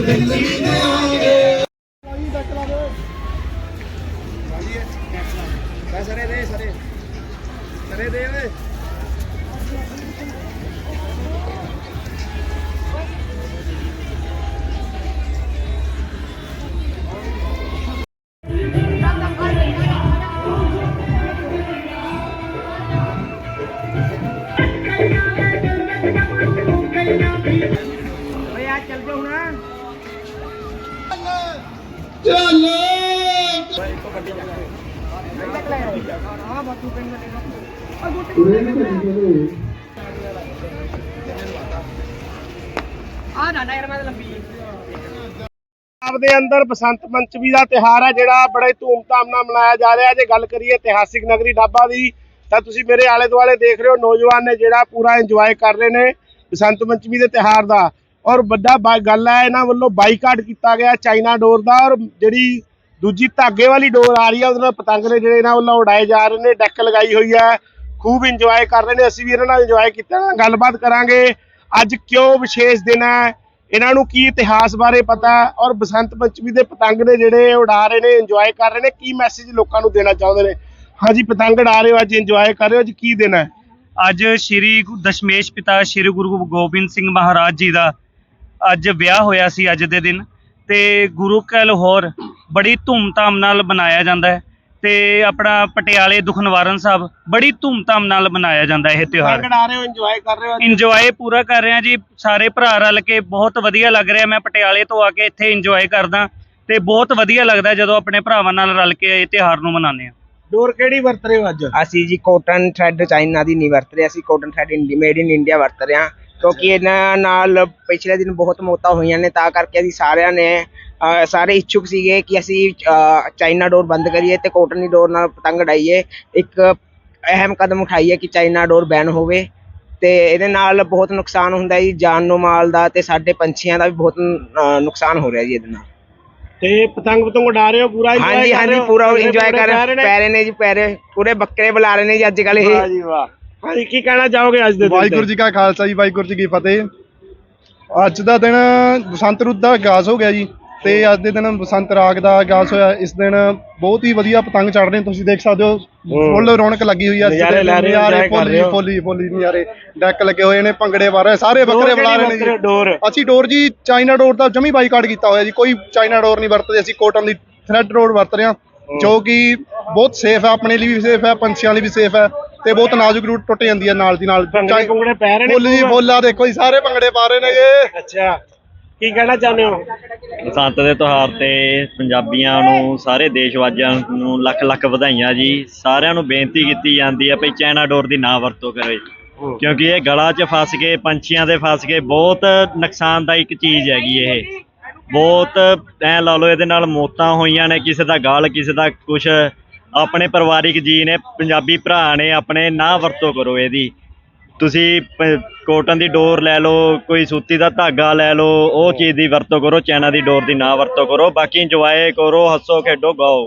ਨਾਲ ਪੰਜਾਬ ਦੇ ਅੰਦਰ ਬਸੰਤ ਪੰਚਮੀ ਦਾ ਤਿਹਾਰ ਹੈ ਜਿਹੜਾ ਬੜੇ ਧੂਮਧਾਮ ਨਾਲ ਮਨਾਇਆ ਜਾ ਰਿਹਾ। ਜੇ ਗੱਲ ਕਰੀਏ ਇਤਿਹਾਸਿਕ ਨਗਰੀ ਡਾਬਾ ਦੀ, ਤਾਂ ਤੁਸੀਂ ਮੇਰੇ ਆਲੇ ਦੁਆਲੇ ਦੇਖ ਰਹੇ ਹੋ, ਨੌਜਵਾਨ ਨੇ ਜਿਹੜਾ ਪੂਰਾ ਇੰਜੋਏ ਕਰ ਰਹੇ ਨੇ ਬਸੰਤ ਪੰਚਮੀ ਦੇ ਤਿਹਾਰ ਦਾ। ਔਰ ਵੱਡਾ ਗੱਲ ਹੈ, ਇਹਨਾਂ ਵੱਲੋਂ ਬਾਈਕਾਟ ਕੀਤਾ ਗਿਆ ਚਾਈਨਾ ਡੋਰ ਦਾ ਔਰ ਜਿਹੜੀ ਦੂਜੀ ਧਾਗੇ ਵਾਲੀ ਡੋਰ ਆ ਰਹੀ ਹੈ ਉਹਦੇ ਨਾਲ ਪਤੰਗ ਨੇ ਜਿਹੜੇ ਇਹਨਾਂ ਵੱਲੋਂ ਉਡਾਏ ਜਾ ਰਹੇ ਨੇ, ਡੈਕ ਲਗਾਈ ਹੋਈ ਹੈ, ਖੂਬ ਇੰਜੋਏ ਕਰ ਰਹੇ ਨੇ, ਅਸੀਂ ਵੀ ਇਹਨਾਂ ਨਾਲ ਇੰਜੋਏ ਕੀਤਾ ਗੱਲਬਾਤ ਕਰਾਂਗੇ। ਅੱਜ ਕਿਉਂ ਵਿਸ਼ੇਸ਼ ਦਿਨ ਹੈ, ਇਹਨਾਂ ਨੂੰ ਕੀ ਇਤਿਹਾਸ ਬਾਰੇ ਪਤਾ, ਔਰ ਬਸੰਤ ਪੰਚਮੀ ਦੇ ਪਤੰਗ ਨੇ ਜਿਹੜੇ ਉਡਾ ਰਹੇ ਨੇ ਇੰਜੋਏ ਕਰ ਰਹੇ ਨੇ, ਕੀ ਮੈਸੇਜ ਲੋਕਾਂ ਨੂੰ ਦੇਣਾ ਚਾਹੁੰਦੇ ਨੇ? ਹਾਂਜੀ, ਪਤੰਗ ਉਡਾ ਰਹੇ ਹੋ, ਅੱਜ ਇੰਜੋਏ ਕਰ ਰਹੇ ਹੋ, ਅੱਜ ਕੀ ਦਿਨ ਹੈ? ਅੱਜ ਸ਼੍ਰੀ ਦਸ਼ਮੇਸ਼ ਪਿਤਾ ਸ਼੍ਰੀ ਗੁਰੂ ਗੋਬਿੰਦ ਸਿੰਘ ਮਹਾਰਾਜ ਜੀ ਦਾ ਅੱਜ ਵਿਆਹ ਹੋਇਆ ਸੀ ਅੱਜ ਦੇ ਦਿਨ। ਤੇ ਗੁਰੂ ਕਾ ਲਾਹੌਰ ਬੜੀ ਧੂਮਧਾਮ ਨਾਲ ਮਨਾਇਆ ਜਾਂਦਾ ਹੈ ਤੇ ਆਪਣਾ ਪਟਿਆਲੇ ਦੁੱਖ ਨਿਵਾਰਨ ਸਾਹਿਬ ਬੜੀ ਧੂਮਧਾਮ ਨਾਲ ਮਨਾਇਆ ਜਾਂਦਾ ਇਹ ਤਿਉਹਾਰ। ਰਹੇ ਹੋ ਇੰਜੋਏ ਕਰ ਰਹੇ ਹੋ? ਅੱਜ? ਇੰਜੋਏ ਪੂਰਾ ਕਰ ਰਹੇ ਹਾਂ ਜੀ। ਸਾਰੇ ਭਰਾ ਰਲ ਕੇ ਬਹੁਤ ਵਧੀਆ ਲੱਗ ਰਿਹਾ। ਮੈਂ ਪਟਿਆਲੇ ਤੋਂ ਆ ਕੇ ਇੱਥੇ ਇੰਜੋਏ ਕਰਦਾ ਤੇ ਬਹੁਤ ਵਧੀਆ ਲੱਗਦਾ ਜਦੋਂ ਆਪਣੇ ਭਰਾਵਾਂ ਨਾਲ ਰਲ ਕੇ ਇਹ ਤਿਉਹਾਰ ਨੂੰ ਮਨਾਉਂਦੇ ਹਾਂ। ਡੋਰ ਕਿਹੜੀ ਵਰਤ ਰਹੇ ਹੋ ਅੱਜ? ਅਸੀਂ ਜੀ ਕੋਟਨ ਥ੍ਰੈਡ ਚਾਈਨਾ ਦੀ ਨਹੀਂ ਵਰਤ ਰਹੇ। ਅਸੀਂ cotton thread made in India ਵਰਤ ਰਹੇ ਹਾਂ। ਕਿਉਂਕਿ ਇਹਨਾਂ ਨਾਲ ਪਿਛਲੇ ਦਿਨ ਬਹੁਤ ਮੌਤਾਂ ਹੋਈਆਂ ਨੇ ਤਾਂ ਕਰਕੇ ਅਸੀਂ ਸਾਰਿਆਂ ਨੇ ਅਹ, ਸਾਰੇ ਇੱਛੁਕ ਸੀਗੇ ਕਿ ਅਸੀਂ ਅਹ, ਚਾਈਨਾ ਡੋਰ ਬੰਦ ਕਰੀਏ ਤੇ ਕੋਟਨ ਡੋਰ ਨਾਲ ਪਤੰਗ ਉਡਾਈਏ। ਇੱਕ ਅਹਿਮ ਕਦਮ ਉਠਾਈਏ ਕਿ ਚਾਈਨਾ ਡੋਰ ਬੈਨ ਹੋਵੇ ਤੇ ਇਹਦੇ ਨਾਲ ਬਹੁਤ ਨੁਕਸਾਨ ਹੁੰਦਾ ਜੀ ਜਾਨ ਨੂੰ ਮਾਲ ਦਾ ਤੇ ਸਾਡੇ ਪੰਛੀਆਂ ਦਾ ਵੀ ਬਹੁਤ ਅਹ, ਨੁਕਸਾਨ ਹੋ ਰਿਹਾ ਜੀ ਇਹਦੇ ਨਾਲ। ਤੇ ਪਤੰਗ ਪਤੰਗ ਉਡਾ ਰਹੇ ਹੋ ਪੂਰਾ enjoy ਹਾਂਜੀ ਕਰ ਰਹੇ ਹਾਂਜੀ ਹੋ? ਪੂਰਾ ਪੂਰੇ ਇੰਜੋਏ ਕਰ ਪੂਰੇ ਰਹੇ ਪੈਰੇ ਨੇ ਜੀ ਪੈਰੇ ਪੂਰੇ ਬੱਕਰੇ ਬੁਲਾ ਰਹੇ ਨੇ ਜੀ ਅੱਜ ਕੱਲ ਇਹ। ਵਾਹ ਜੀ ਵਾਹ। ਹਾਂਜੀ ਕੀ ਕਹਿਣਾ ਚਾਹੋਗੇ ਅੱਜ ਦੇ ਦਿਨ ਵਾਹਿਗੁਰੂ ਜੀ ਕਾ ਖਾਲਸਾ ਜੀ ਵਾਹਿਗੁਰੂ ਜੀ ਕੀ ਫਤਿਹ। ਅੱਜ ਦਾ ਦਿਨ ਬਸੰਤ ਰੁੱਤ ਦਾ ਆਗਾਜ਼ ਹੋ ਗਿਆ ਜੀ ਤੇ ਅੱਜ ਦੇ ਦਿਨ ਬਸੰਤ ਰਾਗ ਦਾ ਆਗਾਜ਼ ਹੋਇਆ। ਇਸ ਦਿਨ ਬਹੁਤ ਹੀ ਵਧੀਆ ਪਤੰਗ ਚੜ ਰਹੇ ਨੇ ਤੁਸੀਂ ਦੇਖ ਸਕਦੇ ਹੋ। ਫੁੱਲ ਰੌਣਕ ਲੱਗੀ ਹੋਈ ਹੈ ਇਸ ਨਜ਼ਾਰੇ ਦਿਨ ਲੈ ਰਹੇ ਹੋ, ਨਜ਼ਾਰੇ enjoy ਕਰ ਰਹੇ ਫੁੱਲੀ ਹੋ। ਫੁੱਲੀ ਫੁੱਲੀ ਨਜ਼ਾਰੇ। ਡੈਕ ਲੱਗੇ ਹੋਏ ਨੇ ਭੰਗੜੇ ਵਾਰ ਸਾਰੇ ਬੱਕਰੇ ਬੁਲਾ ਰਹੇ ਨੇ ਜੀ। ਡੋਰ? ਅਸੀਂ ਡੋਰ ਜੀ ਚਾਈਨਾ ਡੋਰ ਦਾ ਜਮੀ ਬਾਈਕਾਟ ਕੀਤਾ ਹੋਇਆ ਜੀ। ਕੋਈ ਚਾਈਨਾ ਡੋਰ ਨਹੀਂ ਵਰਤਦੇ ਅਸੀਂ ਕੋਟਨ ਦੀ ਥ੍ਰੈਡ ਡੋਰ ਵਰਤ ਰਹੇ ਹਾਂ ਜੋ ਕਿ ਬਹੁਤ ਸੇਫ ਹੈ ਆਪਣੇ ਲਈ ਵੀ ਸੇਫ ਹੈ ਪੰਛੀਆਂ ਲਈ ਵੀ ਸੇਫ ਹੈ ਤੇ ਬਹੁਤ ਨਾਜ਼ੁਕ ਰੂਟ ਟੁੱਟ ਜਾਂਦੀ ਹੈ ਨਾਲ ਦੀ ਨਾਲ। ਭੰਗੜੇ ਭੁੰਗੜੇ ਪੈ ਰਹੇ ਨੇ ਫੁੱਲ ਜੀ ਆ ਦੇਖੋ ਜੀ ਸਾਰੇ ਭੰਗੜੇ ਪਾ ਰਹੇ ਨੇਗੇ। ਅੱਛਾ ਕੀ ਕਹਿਣਾ ਚਾਹੁੰਦੇ ਹੋ? ਬਸੰਤ ਦੇ ਤਿਉਹਾਰ ਤੇ ਪੰਜਾਬੀਆਂ ਨੂੰ ਸਾਰੇ ਦੇਸ਼ ਵਾਸੀਆਂ ਨੂੰ ਲੱਖ ਲੱਖ ਵਧਾਈਆਂ ਜੀ। ਸਾਰਿਆਂ ਨੂੰ ਬੇਨਤੀ ਕੀਤੀ ਜਾਂਦੀ ਹੈ ਭਈ ਚਾਈਨਾ ਡੋਰ ਦੀ ਨਾ ਵਰਤੋਂ ਕਰੋ। ਜੀ ਕਿਉਂਕਿ ਇਹ ਗਲਾ 'ਚ ਫਸ ਕੇ ਪੰਛੀਆਂ ਦੇ ਫਸ ਕੇ ਬਹੁਤ ਨੁਕਸਾਨਦਾਇਕ ਚੀਜ਼ ਹੈਗੀ ਇਹ। ਬਹੁਤ ਐ ਲਾ ਲਓ ਇਹਦੇ ਨਾਲ ਮੌਤਾਂ ਹੋਈਆਂ ਨੇ ਕਿਸੇ ਦਾ ਗਾਲ ਕਿਸੇ ਦਾ ਕੁਛ ਆਪਣੇ ਪਰਿਵਾਰਿਕ ਜੀ ਨੇ ਪੰਜਾਬੀ ਭਰਾ ਨੇ ਆਪਣੇ ਨਾ ਵਰਤੋਂ ਕਰੋ ਇਹਦੀ। ਤੁਸੀਂ ਕੋਟਨ ਦੀ ਡੋਰ ਲੈ ਲਓ ਕੋਈ ਸੂਤੀ ਦਾ ਧਾਗਾ ਲੈ ਲਓ ਉਹ ਚੀਜ਼ ਦੀ ਵਰਤੋਂ ਕਰੋ ਚਾਈਨਾ ਦੀ ਡੋਰ ਦੀ ਨਾ ਵਰਤੋਂ ਕਰੋ ਬਾਕੀ ਇੰਜੋਏ ਕਰੋ ਹੱਸੋ ਖੇਡੋ ਗਾਓ।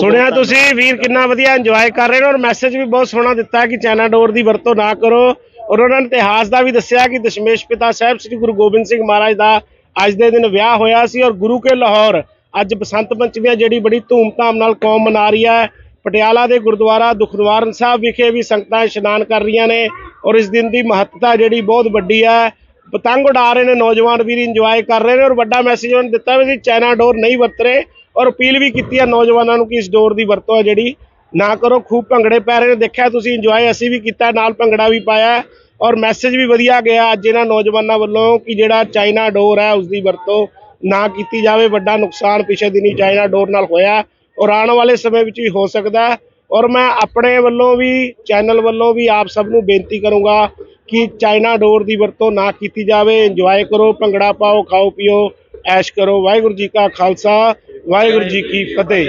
ਸੁਣਿਆ ਤੁਸੀਂ ਵੀਰ ਕਿੰਨਾ ਵਧੀਆ ਇੰਜੋਏ ਕਰ ਰਹੇ ਨੇ ਔਰ ਮੈਸੇਜ ਵੀ ਬਹੁਤ ਸੋਹਣਾ ਦਿੱਤਾ ਕਿ ਚਾਈਨਾ ਡੋਰ ਦੀ ਵਰਤੋਂ ਨਾ ਕਰੋ। ਔਰ ਉਹਨਾਂ ਨੇ ਇਤਿਹਾਸ ਦਾ ਵੀ ਦੱਸਿਆ ਕਿ ਦਸ਼ਮੇਸ਼ ਪਿਤਾ ਸਾਹਿਬ ਸ੍ਰੀ ਗੁਰੂ ਗੋਬਿੰਦ ਸਿੰਘ ਮਹਾਰਾਜ ਦਾ ਅੱਜ ਦੇ ਦਿਨ ਵਿਆਹ ਹੋਇਆ ਸੀ ਔਰ ਗੁਰੂ ਕੇ ਲਾਹੌਰ ਅੱਜ ਬਸੰਤ ਪੰਚਮੀ ਹੈ ਜਿਹੜੀ ਬੜੀ ਧੂਮਧਾਮ ਨਾਲ ਕੌਮ ਮਨਾ ਰਹੀ ਹੈ ਪਟਿਆਲਾ ਦੇ ਗੁਰਦੁਆਰਾ ਦੁਖਨਿਵਾਰਨ ਸਾਹਿਬ ਵਿਖੇ ਵੀ ਸੰਗਤਾਂ ਇਸ਼ਨਾਨ ਕਰ ਰਹੀਆਂ ਨੇ ਔਰ ਇਸ ਦਿਨ ਦੀ ਮਹੱਤਤਾ ਜਿਹੜੀ ਬਹੁਤ ਵੱਡੀ ਹੈ ਪਤੰਗ ਉਡਾ ਰਹੇ ਨੇ, ਨੌਜਵਾਨ ਵੀਰ ਇੰਜੋਏ ਕਰ ਰਹੇ ਨੇ ਔਰ ਵੱਡਾ ਮੈਸੇਜ ਉਹਨਾਂ ਦਿੱਤਾ ਵੀ ਅਸੀਂ ਚਾਈਨਾ ਡੋਰ ਨਹੀਂ ਵਰਤ ਰਹੇ ਔਰ ਅਪੀਲ ਵੀ ਕੀਤੀ ਹੈ ਨੌਜਵਾਨਾਂ ਨੂੰ ਕਿ ਇਸ ਡੋਰ ਦੀ ਵਰਤੋਂ ਹੈ ਜਿਹੜੀ ਨਾ ਕਰੋ, ਖੂਬ ਭੰਗੜੇ ਪੈ ਰਹੇ ਨੇ। ਦੇਖਿਆ ਤੁਸੀਂ ਇੰਜੋਏ ਅਸੀਂ ਵੀ ਕੀਤਾ, ਨਾਲ ਭੰਗੜਾ ਵੀ ਪਾਇਆ ਔਰ ਮੈਸੇਜ ਵੀ ਵਧੀਆ ਗਿਆ ਅੱਜ ਇਹਨਾਂ ਨੌਜਵਾਨਾਂ ਵੱਲੋਂ ਕਿ ਜਿਹੜਾ ਚਾਈਨਾ ਡੋਰ ਹੈ ਉਸ ਦੀ ਵਰਤੋਂ ਨਾ ਕੀਤੀ ਜਾਵੇ, ਵੱਡਾ ਨੁਕਸਾਨ ਪਿਛੇ ਦਿਨੀ ਚਾਈਨਾ ਡੋਰ ਨਾਲ ਹੋਇਆ। ਔਰ ਆਉਣ ਵਾਲੇ ਸਮੇਂ ਵਿੱਚ ਵੀ ਹੋ ਸਕਦਾ ਔਰ ਮੈਂ ਆਪਣੇ ਵੱਲੋਂ ਵੀ, ਚੈਨਲ ਵੱਲੋਂ ਵੀ ਆਪ ਸਭ ਨੂੰ ਬੇਨਤੀ ਕਰੂੰਗਾ ਕਿ ਚਾਈਨਾ ਡੋਰ ਦੀ ਵਰਤੋਂ ਨਾ ਕੀਤੀ ਜਾਵੇ। ਇੰਜੋਏ ਕਰੋ, ਭੰਗੜਾ ਪਾਓ, ਖਾਓ, ਪੀਓ, ਐਸ਼ ਕਰੋ। ਵਾਹਿਗੁਰੂ ਜੀ ਕਾ ਖਾਲਸਾ, ਵਾਹਿਗੁਰੂ ਜੀ ਕੀ ਫਤਿਹ।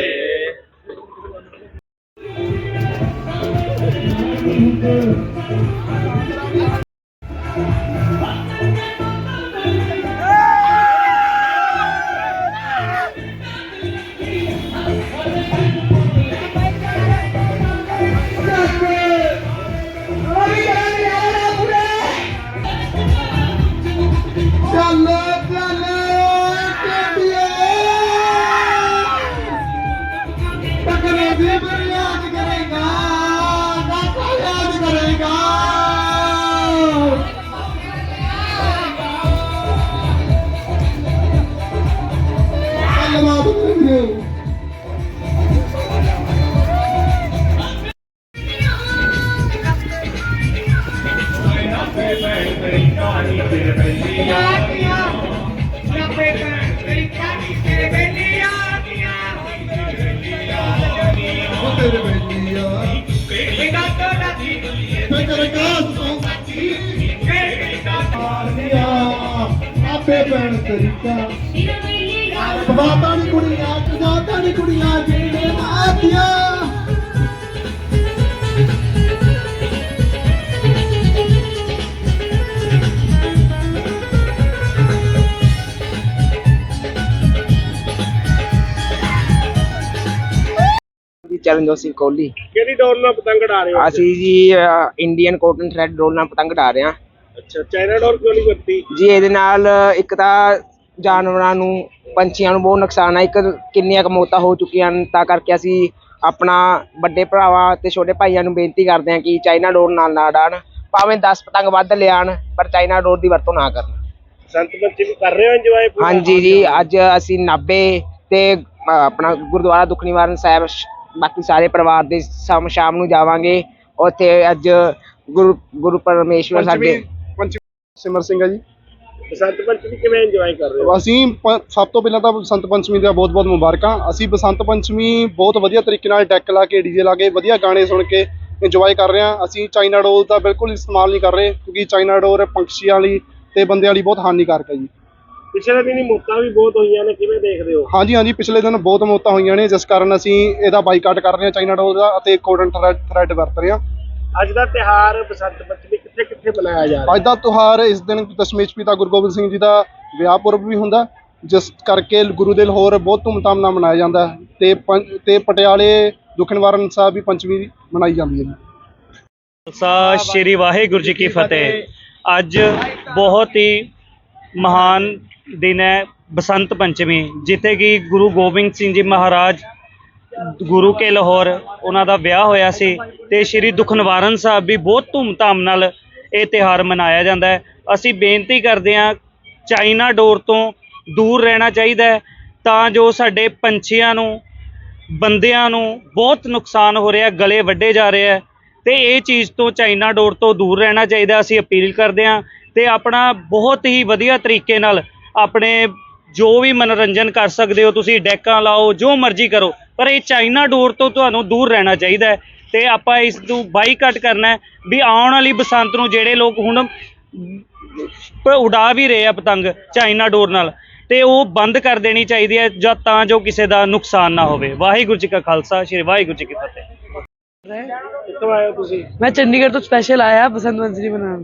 ਚੱਲ ਤੇਰੇ ਬੈਲੀਆ ਫਿਕਰ ਕਾਸ ਤੋਂ ਆਪੇ ਪੈਣ ਤਰੀਕਾ ਬਾਬਾ ਦੀ ਕੁੜੀਆਂ ਕਜ਼ਾਤਾ ਦੀ ਕੁੜੀਆਂ ਜਿਹੜੇ ਮਾਤੀਆਂ ਚਰਨਜੋਤ ਸਿੰਘ ਕੋਹਲੀ ਕਿਹੜੀ ਡੋਰ ਨਾਲ ਪਤੰਗ ਉਡਾ ਰਹੇ ਹੋ ਅਸੀਂ ਜੀ ਇੰਡੀਅਨ ਕੋਟਨ ਥ੍ਰੈਡ ਰੋਲ ਨਾਲ ਪਤੰਗ ਉਡਾ ਰਹੇ ਹਾਂ। ਅੱਛਾ ਚਾਈਨਾ ਡੋਰ ਕਿਉਂ ਨਹੀਂ ਵਰਤੀ? ਜੀ ਇਹਦੇ ਨਾਲ ਇੱਕ ਤਾਂ ਜਾਨਵਰਾਂ ਨੂੰ ਪੰਛੀਆਂ ਨੂੰ ਬਹੁਤ ਨੁਕਸਾਨ ਹੈ ਇੱਕ ਕਿੰਨੀਆਂ ਮੌਤਾਂ ਹੋ ਚੁੱਕੀਆਂ ਹਨ ਤਾਂ ਕਰਕੇ ਅਸੀਂ ਆਪਣਾ ਵੱਡੇ ਭਰਾਵਾਂ ਤੇ ਛੋਟੇ ਭਾਈਆਂ ਨੂੰ ਬੇਨਤੀ ਕਰਦੇ ਹਾਂ ਕਿ ਚਾਈਨਾ ਡੋਰ ਨਾਲ ਨਾ ਉਡਾਣ ਭਾਵੇਂ 10 ਪਤੰਗ ਵੱਧ ਲਿਆਣ ਪਰ ਚਾਈਨਾ ਡੋਰ ਦੀ ਵਰਤੋਂ ਨਾ ਕਰਨ। ਸੰਤ ਪੰਚਮੀ ਕਰ ਰਹੇ ਹੋ ਇੰਜੋਏ ਹਾਂਜੀ ਜੀ ਅੱਜ ਅਸੀਂ ਨਾਭੇ ਤੇ ਆਪਣਾ ਗੁਰਦੁਆਰਾ ਦੁੱਖ ਨਿਵਾਰਨ ਸਾਹਿਬ ਬਾਕੀ ਸਾਰੇ ਪਰਿਵਾਰ ਦੇ ਸ਼ਾਮ ਸ਼ਾਮ ਨੂੰ ਜਾਵਾਂਗੇ। ਉੱਥੇ ਅੱਜ ਗੁਰੂ ਗੁਰੂ ਪਰਮੇਸ਼ਵਰ ਸਾਡੇ ਪੰਚਮੀ ਸਿਮਰ ਸਿੰਘ ਆ ਜੀ। ਬਸੰਤ ਪੰਚਮੀ ਕਿਵੇਂ ਇੰਜੋਏ ਕਰ ਰਹੇ ਹੋ? ਅਸੀਂ ਪ- ਸਭ ਤੋਂ ਪਹਿਲਾਂ ਤਾਂ ਬਸੰਤ ਪੰਚਮੀ ਦੀਆਂ ਬਹੁਤ-ਬਹੁਤ ਮੁਬਾਰਕਾਂ। ਅਸੀਂ ਬਸੰਤ ਪੰਚਮੀ ਬਹੁਤ ਵਧੀਆ ਤਰੀਕੇ ਨਾਲ ਡੈਕ ਲਾ ਕੇ ਡੀਜੇ ਲਾ ਕੇ ਵਧੀਆ ਗਾਣੇ ਸੁਣ ਕੇ ਇੰਜੋਏ ਕਰ ਰਹੇ ਹਾਂ। ਅਸੀਂ ਚਾਈਨਾ ਡੋਰ ਦਾ ਬਿਲਕੁਲ ਇਸਤੇਮਾਲ ਨਹੀਂ ਕਰ ਰਹੇ ਕਿਉਂਕਿ ਚਾਈਨਾ ਡੋਰ ਪੰਛੀਆਂ ਲਈ ਤੇ ਬੰਦਿਆਂ ਲਈ ਬਹੁਤ ਹਾਨੀਕਾਰਕ ਹੈ ਜੀ। ਪਿਛਲੇ ਦਿਨੀ ਮੌਤਾਂ ਵੀ ਬਹੁਤ ਹੋਈਆਂ ਨੇ ਕਿਵੇਂ ਦੇਖਦੇ ਹੋ? ਹਾਂਜੀ ਹਾਂਜੀ ਪਿਛਲੇ ਦਿਨ ਬਹੁਤ ਮੌਤਾਂ ਹੋਈਆਂ ਨੇ ਜਿਸ ਕਾਰਨ ਅਸੀਂ ਇਹਦਾ ਬਾਈਕਾਟ ਕਰ ਰਹੇ ਹਾਂ ਚਾਈਨਾ ਡੋਰ ਦਾ ਅਤੇ ਕੋਡਨ ਥ੍ਰੈਡ ਵਰਤ ਰਹੇ ਹਾਂ। ਅੱਜ ਦਾ ਤਿਹਾਰ ਬਸੰਤ ਪੰਚਮੀ ਕਿੱਥੇ ਕਿੱਥੇ ਮਨਾਇਆ ਜਾ ਰਿਹਾ? ਅੱਜ ਦਾ ਤਿਉਹਾਰ ਇਸ ਦਿਨ ਦਸ਼ਮੇਸ਼ ਪਿਤਾ ਗੁਰੂ ਗੋਬਿੰਦ ਸਿੰਘ ਜੀ ਦਾ ਵਿਆਹ ਪੁਰਬ ਵੀ ਹੁੰਦਾ ਜਿਸ ਕਰਕੇ ਗੁਰੂ ਦੇ ਲਾਹੌਰ ਬਹੁਤ ਧੂਮਧਾਮ ਨਾਲ ਮਨਾਇਆ ਜਾਂਦਾ ਹੈ ਤੇ ਪੰ- ਤੇ ਪਟਿਆਲੇ ਦੁੱਖ ਨਿਵਾਰਨ ਸਾਹਿਬ ਵੀ ਪੰਚਮੀ ਮਨਾਈ ਜਾਂਦੀ ਹੈ ਜੀ। ਖਾਲਸਾ ਸ਼੍ਰੀ ਵਾਹਿਗੁਰੂ ਜੀ ਕੀ ਫਤਿਹ। ਅੱਜ ਬਹੁਤ ਹੀ ਮਹਾਨ ਦਿਨ ਹੈ ਬਸੰਤ ਪੰਚਮੀ, ਜਿੱਥੇ ਕਿ ਗੁਰੂ ਗੋਬਿੰਦ ਸਿੰਘ ਜੀ ਮਹਾਰਾਜ, ਗੁਰੂ ਕੇ ਲਾਹੌਰ ਉਹਨਾਂ ਦਾ ਵਿਆਹ ਹੋਇਆ ਸੀ ਤੇ ਸ਼੍ਰੀ ਦੁੱਖ ਨਿਵਾਰਨ ਸਾਹਿਬ ਵੀ ਬਹੁਤ ਧੂਮਧਾਮ ਨਾਲ ਇਹ ਤਿਹਾਰ ਮਨਾਇਆ ਜਾਂਦਾ ਹੈ। ਅਸੀਂ ਬੇਨਤੀ ਕਰਦੇ ਹਾਂ, ਚਾਈਨਾ ਡੋਰ ਤੋਂ ਦੂਰ ਰਹਿਣਾ ਚਾਹੀਦਾ ਹੈ ਤਾਂ ਜੋ ਸਾਡੇ ਪੰਛੀਆਂ ਨੂੰ, ਬੰਦਿਆਂ ਨੂੰ ਬਹੁਤ ਨੁਕਸਾਨ ਹੋ ਰਿਹਾ, ਗਲੇ ਵੱਢੇ ਜਾ ਰਹੇ ਹੈ ਤੇ ਇਹ ਚੀਜ਼ ਤੋਂ, ਚਾਈਨਾ ਡੋਰ ਤੋਂ ਦੂਰ ਰਹਿਣਾ ਚਾਹੀਦਾ। ਅਸੀਂ ਅਪੀਲ ਕਰਦੇ ਹਾਂ ਤੇ ਆਪਣਾ ਬਹੁਤ ਹੀ ਵਧੀਆ ਤਰੀਕੇ ਨਾਲ ਆਪਣੇ ਜੋ ਵੀ ਮਨੋਰੰਜਨ ਕਰ ਸਕਦੇ ਹੋ, ਤੁਸੀਂ ਡੈਕਾਂ ਲਾਓ, ਜੋ ਮਰਜ਼ੀ ਕਰੋ, ਪਰ ਇਹ ਚਾਈਨਾ ਡੋਰ ਤੋਂ ਤੁਹਾਨੂੰ ਦੂਰ ਰਹਿਣਾ ਚਾਹੀਦਾ ਹੈ ਤੇ ਆਪਾਂ ਇਸ ਨੂੰ ਬਾਈਕਾਟ ਕਰਨਾ ਵੀ ਆਉਣ ਵਾਲੀ ਬਸੰਤ ਨੂੰ ਜਿਹੜੇ ਲੋਕ ਹੁਣ ਉਡਾ ਵੀ ਰਹੇ ਆ ਪਤੰਗ ਚਾਈਨਾ ਡੋਰ ਨਾਲ, ਤੇ ਉਹ ਬੰਦ ਕਰ ਦੇਣੀ ਚਾਹੀਦੀ ਹੈ ਜਾਂ ਤਾਂ ਜੋ ਕਿਸੇ ਦਾ ਨੁਕਸਾਨ ਨਾ ਹੋਵੇ। ਵਾਹਿਗੁਰੂ ਜੀ ਕਾ ਖਾਲਸਾ, ਸ਼੍ਰੀ ਵਾਹਿਗੁਰੂ ਜੀ ਕੀ ਫਤਿਹ। ਕਿੱਥੋਂ ਆਏ ਤੁਸੀਂ ਮੈਂ ਚੰਡੀਗੜ੍ਹ ਤੋਂ ਸਪੈਸ਼ਲ ਆਇਆ ਬਸੰਤ ਪੰਚਮੀ ਮਨਾਉਣ।